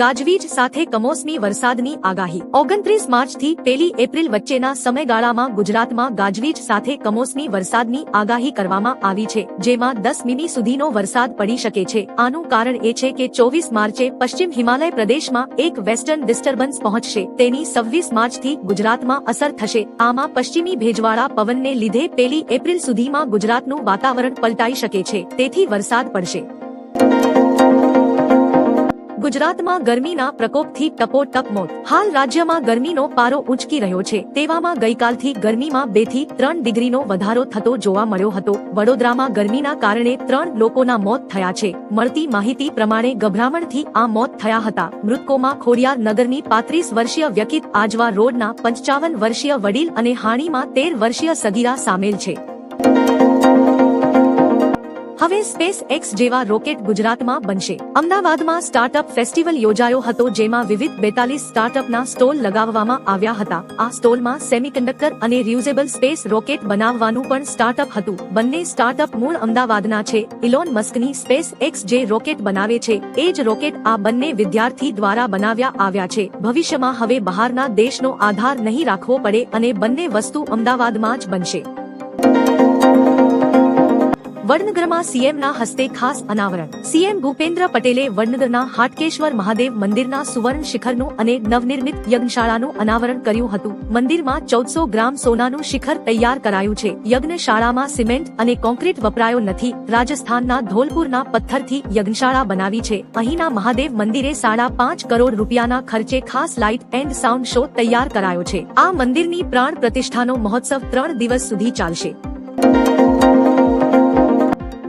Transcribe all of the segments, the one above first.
ગાજવીજ સાથે કમોસમી વરસાદની આગાહી. ઓગણત્રીસ માર્ચથી પહેલી એપ્રિલ વચ્ચેના સમયગાળામાં ગુજરાતમાં ગાજવીજ સાથે કમોસમી વરસાદની આગાહી કરવામાં આવી છે, જેમાં દસ મીમી સુધીનો વરસાદ પડી શકે છે. આનું કારણ એ છે કે ચોવીસ માર્ચે પશ્ચિમ હિમાલય પ્રદેશમાં એક વેસ્ટર્ન ડિસ્ટર્બન્સ પહોંચશે. તેની સવ્વીસ માર્ચથી ગુજરાતમાં અસર થશે. આમાં પશ્ચિમી ભેજવાળા પવનને લીધે પહેલી એપ્રિલ સુધીમાં ગુજરાતનું વાતાવરણ પલટાઈ શકે છે, તેથી વરસાદ પડશે. ગુજરાતમાં ગરમીના પ્રકોપથી ટપોટપ મોત. હાલ રાજ્યમાં ગરમીનો પારો ઉંચકી રહ્યો છે. તેવામાં ગઈકાલથી ગરમીમાં બેથી ત્રણ ડિગ્રીનો વધારો થતો જોવા મળ્યો હતો. વડોદરામાં ગરમીના કારણે ત્રણ લોકોના મોત થયા છે. મળતી માહિતી પ્રમાણે ગભરામણથી આ મોત થયા હતા. મૃતકોમાં ખોડિયાર નગરની પાંત્રીસ વર્ષીય વ્યકિત આજવા રોડના પંચાવન વર્ષીય વડીલ અને હાણીમાં તેર વર્ષીય સગીરા સામેલ છે. હવે સ્પેસ એક્સ જેવા રોકેટ ગુજરાતમાં બનશે. અમદાવાદમાં સ્ટાર્ટઅપ ફેસ્ટિવલ યોજાયો હતો, જેમાં વિવિધ બેતાલીસ સ્ટાર્ટઅપના સ્ટોલ લગાવવામાં આવ્યા હતા. આ સ્ટોલમાં સેમિકન્ડક્ટર અને રિયુઝેબલ સ્પેસ રોકેટ બનાવવાનું પણ સ્ટાર્ટઅપ હતું. બંને સ્ટાર્ટઅપ મૂળ અમદાવાદના છે. ઇલોન મસ્કની સ્પેસ એક્સ જે રોકેટ બનાવે છે, એ જ રોકેટ આ બંને વિદ્યાર્થી દ્વારા બનાવ્યા આવ્યા છે. ભવિષ્યમાં હવે બહારના દેશનો આધાર નહીં રાખવો પડે અને બંને વસ્તુ અમદાવાદમાં જ બનશે. વડનગરમાં સીએમના હસ્તે ખાસ અનાવરણ. સીએમ ભૂપેન્દ્ર પટેલે વડનગરના હાટકેશ્વર મહાદેવ મંદિરના સુવર્ણ શિખરનું અને નવનિર્મિત યજ્ઞશાળાનું અનાવરણ કર્યું હતું. મંદિરમાં ચૌદસો ગ્રામ સોનાનું શિખર તૈયાર કરાયું છે. યજ્ઞશાળામાં સિમેન્ટ અને કોન્ક્રીટ વપરાયો નથી. રાજસ્થાનના ધોલપુરના પથ્થરથી યજ્ઞશાળા બનાવી છે. અહીંના મહાદેવ મંદિરે સાડા પાંચ કરોડ રૂપિયાના ખર્ચે ખાસ લાઇટ એન્ડ સાઉન્ડ શો તૈયાર કરાયો છે. આ મંદિરની પ્રાણ પ્રતિષ્ઠાનો મહોત્સવ ત્રણ દિવસ સુધી ચાલશે.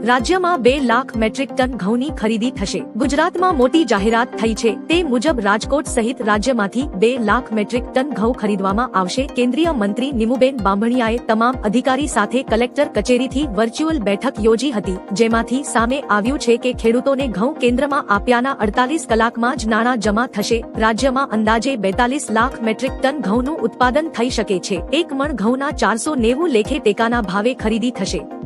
રાજ્યમાં બે લાખ મેટ્રિક ટન ઘઉંની ખરીદી થશે. ગુજરાતમાં મોટી જાહેરાત થઈ છે. તે મુજબ રાજકોટ સહિત રાજ્યમાંથી બે લાખ મેટ્રિક ટન ઘઉં ખરીદવામાં આવશે. કેન્દ્રીય મંત્રી નિમુબેન બાંભણિયાએ તમામ અધિકારી સાથે કલેક્ટર કચેરીથી વર્ચ્યુઅલ બેઠક યોજી હતી, જેમાંથી સામે આવ્યું છે કે ખેડૂતોને ઘઉં કેન્દ્રમાં આપ્યાના અડતાલીસ કલાકમાં જ નાણાં જમા થશે. રાજ્યમાં અંદાજે બેતાલીસ લાખ મેટ્રિક ટન ઘઉંનું ઉત્પાદન થઈ શકે છે. એક મણ ઘઉંના ચારસો નેવું લેખે ટેકાના ભાવે ખરીદી થશે.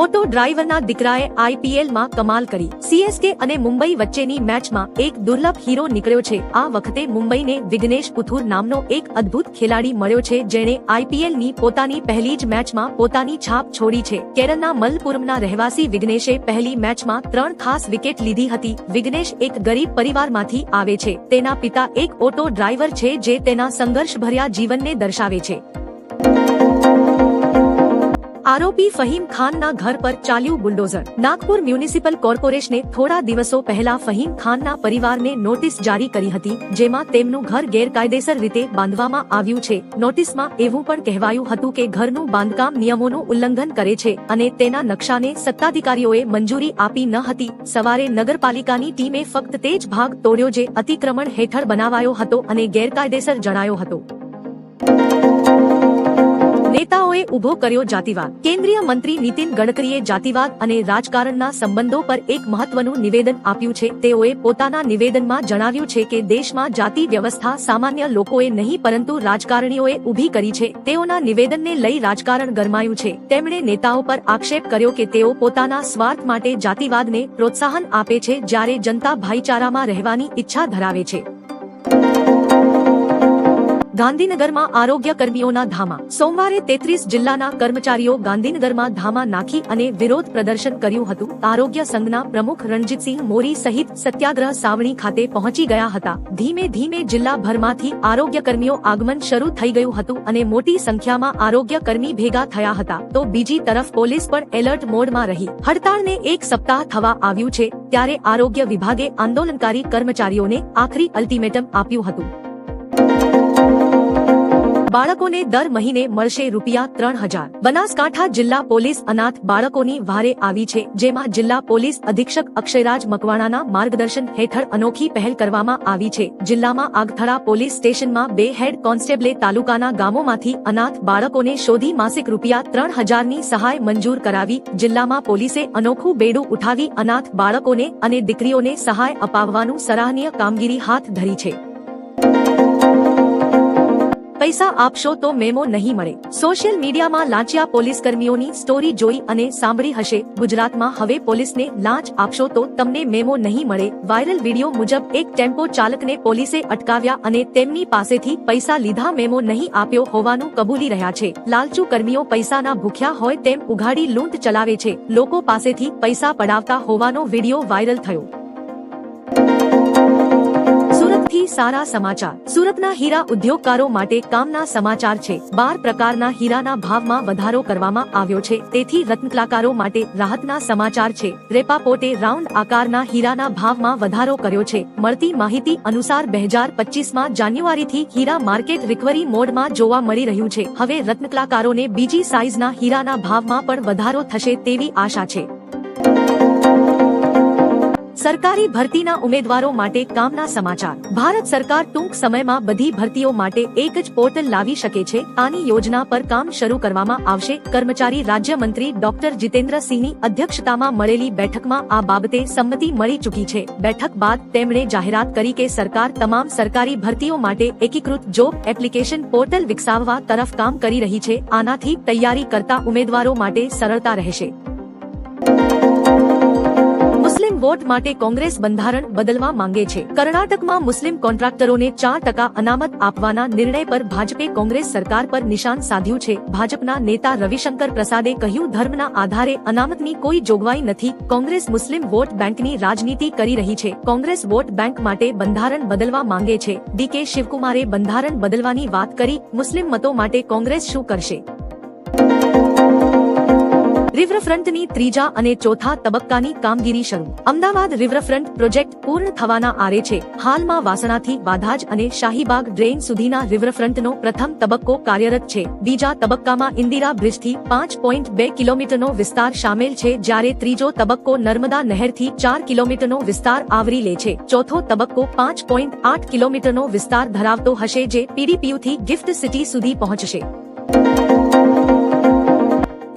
ઓટો ડ્રાઈવરના દીકરાએ આઈપીએલમાં કમાલ કરી. સીએસકે અને મુંબઈ વચ્ચેની મેચમાં એક દુર્લભ હીરો નીકળ્યો છે. આ વખતે મુંબઈને વિઘ્નેશ પુથુર નામનો એક અદ્ભુત ખેલાડી મળ્યો છે જેણે આઈપીએલની પોતાની પહેલી જ મેચમાં પોતાની છાપ છોડી છે. કેરળના મલપુરમના રહેવાસી વિઘ્નેશે પહેલી મેચમાં ત્રણ ખાસ વિકેટ લીધી હતી. વિઘ્નેશ એક ગરીબ પરિવારમાંથી આવે છે. તેના પિતા એક ઓટો ડ્રાઈવર છે જે તેના સંઘર્ષભર્યા જીવનને દર્શાવે છે. આરોપી ફહીમ ખાનના ઘર પર ચાલ્યું બુલડોઝર. નાગપુર મ્યુનિસિપલ કોર્પોરેશને થોડા દિવસો પહેલા ફહીમ ખાનના પરિવારને નોટિસ જારી કરી હતી, જેમાં તેમનું ઘર ગેરકાયદેસર રીતે બાંધવામાં આવ્યું છે. નોટિસમાં એવું પણ કહેવાયું હતું કે ઘરનું બાંધકામ નિયમોનું ઉલ્લંઘન કરે છે અને તેના નકશાને સત્તાધિકારીઓએ મંજૂરી આપી ન હતી. સવારે નગરપાલિકાની ટીમે ફક્ત તે જ ભાગ તોડ્યો જે અતિક્રમણ હેઠળ બનાવાયો હતો અને ગેરકાયદેસર જણાયો હતો. નેતાઓએ ઊભો કર્યો જાતિવાદ. કેન્દ્રીય મંત્રી નીતિન ગડકરીએ જાતિવાદ અને રાજકારણના સંબંધો પર એક મહત્વનું નિવેદન આપ્યું છે. તેઓએ પોતાના નિવેદનમાં જણાવ્યું છે કે દેશમાં જાતિ વ્યવસ્થા સામાન્ય લોકોએ નહીં, પરંતુ રાજકારણીઓએ ઊભી કરી છે. તેઓના નિવેદનને લઈ રાજકારણ ગરમાયું છે. તેમણે નેતાઓ પર આક્ષેપ કર્યો કે તેઓ પોતાના સ્વાર્થ માટે જાતિવાદને પ્રોત્સાહન આપે છે જ્યારે જનતા ભાઈચારામાં રહેવાની ઈચ્છા ધરાવે છે. ગાંધીનગરમાં આરોગ્ય કર્મીઓના ધામા. સોમવારે તેત્રીસ જિલ્લાના કર્મચારીઓ ગાંધીનગરમાં ધામા નાખી અને વિરોધ પ્રદર્શન કર્યું હતું. આરોગ્ય સંઘના પ્રમુખ રણજીતસિંહ મોરી સહિત સત્યાગ્રહ સાવણી ખાતે પહોંચી ગયા હતા. ધીમે ધીમે જિલ્લાભરમાંથી આરોગ્ય કર્મીઓ આગમન શરૂ થઈ ગયું હતું અને મોટી સંખ્યામાં આરોગ્ય કર્મી ભેગા થયા હતા. તો બીજી તરફ પોલીસ પણ એલર્ટ મોડમાં રહી. હડતાળને એક સપ્તાહ થવા આવ્યું છે, ત્યારે આરોગ્ય વિભાગે આંદોલનકારી કર્મચારીઓને આખરી અલ્ટિમેટમ આપ્યું હતું. બાળકોને દર મહિને મળશે રૂપિયા ત્રણ હજાર. બનાસકાંઠા જિલ્લા પોલીસ અનાથ બાળકોની વારે આવી છે, જેમાં જિલ્લા પોલીસ અધિક્ષક અક્ષયરાજ મકવાણાના માર્ગદર્શન હેઠળ અનોખી પહેલ કરવામાં આવી છે. જિલ્લામાં આગથળા પોલીસ સ્ટેશનમાં બે હેડ કોન્સ્ટેબલે તાલુકાના ગામોમાંથી અનાથ બાળકોને શોધી માસિક રૂપિયા ત્રણ હજારની સહાય મંજૂર કરાવી, જિલ્લામાં પોલીસે અનોખું બેડું ઉઠાવી અનાથ બાળકોને અને દીકરીઓને સહાય અપાવવાનું સરાહનીય કામગીરી હાથ ધરી છે. પૈસા આપશો તો મેમો નહીં મળે. સોશિયલ મીડિયામાં લાંચિયા પોલીસ કર્મીઓની સ્ટોરી જોઈ અને સાંભળી હશે, ગુજરાતમાં હવે પોલીસને લાંચ આપશો તો તમને મેમો નહીં મળે. વાયરલ વીડિયો મુજબ એક ટેમ્પો ચાલકને પોલીસે અટકાવ્યા અને તેમની પાસેથી પૈસા લીધા મેમો નહીં આપ્યો હોવાનું કબૂલી રહ્યા છે. લાલચુ કર્મીઓ પૈસાના ભૂખ્યા હોય તેમ ઉઘાડી લૂંટ ચલાવે છે. લોકો પાસેથી પૈસા પડાવતા હોવાનો વીડિયો વાયરલ થયો. સુરતથી સારા સમાચાર. સુરતના હીરા ઉદ્યોગકારો માટે કામના સમાચાર છે. બાર પ્રકારના હીરાના ભાવમાં વધારો કરવામાં આવ્યો છે. તેથી રત્નકલાકારો માટે રાહતના સમાચાર છે. રેપાપોટે રાઉન્ડ આકારના હીરાના ભાવમાં વધારો કર્યો છે. મળતી માહિતી અનુસાર બે હજાર પચીસમાં જાન્યુઆરીથી હીરા માર્કેટ રિકવરી મોડમાં જોવા મળી રહ્યું છે. હવે રત્નકલાકારોને બીજી સાઇઝના હીરાના ભાવમાં પણ વધારો થશે તેવી આશા છે. સરકારી ભરતીના ઉમેદવારો માટે કામના સમાચાર. ભારત સરકાર ટૂંક સમયમાં બધી ભરતીઓ માટે એક જ પોર્ટલ લાવી શકે છે. આની યોજના પર કામ શરૂ કરવામાં આવશે. કર્મચારી રાજ્યમંત્રી ડોક્ટર જીતેન્દ્રસિંહની અધ્યક્ષતામાં મળેલી બેઠકમાં આ બાબતે સંમતિ મળી ચૂકી છે. બેઠક બાદ તેમણે જાહેરાત કરી કે સરકાર તમામ સરકારી ભરતીઓ માટે એકીકૃત જોબ એપ્લિકેશન પોર્ટલ વિકસાવવા તરફ કામ કરી રહી છે. આનાથી તૈયારી કરતા ઉમેદવારો માટે સરળતા રહેશે. મુસ્લિમ વોટ માટે કોંગ્રેસ બંધારણ બદલવા માંગે છે. કર્ણાટકમાં મુસ્લિમ કોન્ટ્રાક્ટરોને ચાર ટકા અનામત આપવાના નિર્ણય પર ભાજપે કોંગ્રેસ સરકાર પર નિશાન સાધ્યું છે. ભાજપના નેતા રવિશંકર પ્રસાદે કહ્યું, ધર્મના આધારે અનામતની કોઈ જોગવાઈ નથી. કોંગ્રેસ મુસ્લિમ વોટ બેંકની રાજનીતિ કરી રહી છે. કોંગ્રેસ વોટ બેંક માટે બંધારણ બદલવા માંગે છે. ડીકે શિવકુમારે બંધારણ બદલવાની વાત કરી. મુસ્લિમ મતો માટે કોંગ્રેસ શું કરશે? રિવરફ્રન્ટની ત્રીજા અને ચોથા તબક્કાની કામગીરી શરૂ. અમદાવાદ રિવરફ્રન્ટ પ્રોજેક્ટ પૂર્ણ થવાના આરે છે. હાલમાં વાસણાથી વાધાજ અને શાહીબાગ ડ્રેન સુધીના રિવરફ્રન્ટનો પ્રથમ તબક્કો કાર્યરત છે. બીજા તબક્કામાં ઇન્દિરા બ્રિજથી પાંચ પોઈન્ટ બે કિલોમીટરનો વિસ્તાર સામેલ છે, જ્યારે ત્રીજો તબક્કો નર્મદા નહેરથી ચાર કિલોમીટરનો વિસ્તાર આવરી લે છે. ચોથો તબક્કો પાંચ પોઈન્ટ આઠ કિલોમીટરનો વિસ્તાર ધરાવતો હશે, જે પીડીપીયુથી ગિફ્ટ સિટી સુધી પહોંચશે.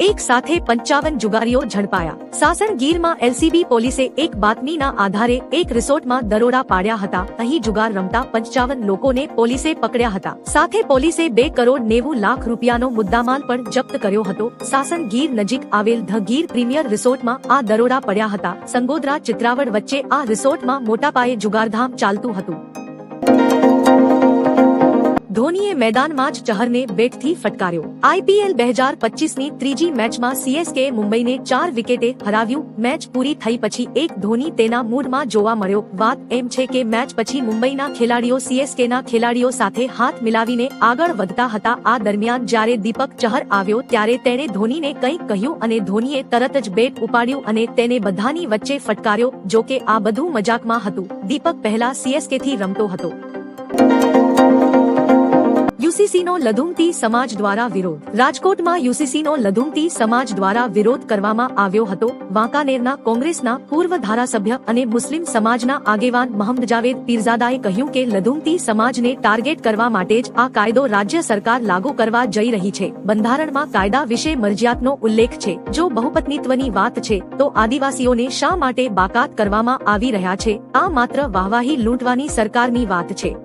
એક સાથે પંચાવન જુગારીઓ ઝડપાયા. સાસણ ગીરમાં એલસીબી પોલીસે એક બાતમીના આધારે એક રિસોર્ટમાં દરોડા પાડ્યા હતા. અહીં જુગાર રમતા પંચાવન લોકોને પોલીસે પકડ્યા હતા. સાથે પોલીસે બે કરોડ નેવું લાખ રૂપિયાનો મુદ્દામાલ પણ જપ્ત કર્યો હતો. સાસણ ગીર નજીક આવેલ ધ ગીર પ્રીમિયર રિસોર્ટમાં આ દરોડા પડ્યા હતા. સંગોદરા ચિત્રાવડ વચ્ચે આ રિસોર્ટમાં મોટા પાયે જુગારધામ ચાલતું હતું. ધોનીએ મેદાનમાં જ ચહરને બેટથી ફટકાર્યો. આઈપીએલ બે હજાર પચીસની ત્રીજી મેચમાં સીએસકે મુંબઈને ચાર વિકેટે હરાવ્યું. મેચ પૂરી થઈ પછી એક ધોની તેના મૂડમાં જોવા મળ્યો. વાત એમ છે કે મેચ પછી મુંબઈના ખેલાડીઓ સીએસકેના ખેલાડીઓ સાથે હાથ મિલાવીને આગળ વધતા હતા. આ દરમિયાન જ્યારે દીપક ચહર આવ્યો ત્યારે તેણે ધોનીને કંઈક કહ્યું અને ધોનીએ તરત જ બેટ ઉપાડ્યું અને તેને બધાની વચ્ચે ફટકાર્યો જો કે આ બધું મજાકમાં હતું. દીપક પહેલા સીએસકે થી રમતો હતો. યુસીસીનો લધુમતી સમાજ દ્વારા વિરોધ. રાજકોટમાં યુસીસીનો લધુમતી સમાજ દ્વારા વિરોધ કરવામાં આવ્યો હતો. વાંકાનેરના કોંગ્રેસના પૂર્વ ધારાસભ્ય અને મુસ્લિમ સમાજના આગેવાન મહમદ જાવેદ પીરઝાદાએ કહ્યું કે લધુમતી સમાજને ટાર્ગેટ કરવા માટે જ આ કાયદો રાજ્ય સરકાર લાગુ કરવા જઈ રહી છે. બંધારણમાં કાયદા વિશે મરજિયાતનો ઉલ્લેખ છે. જો બહુપત્નીત્વની વાત છે, તો આદિવાસીઓને શા માટે બાકાત કરવામાં આવી રહ્યા છે? આ માત્ર વાહવાહી લૂંટવાની સરકારની વાત છે.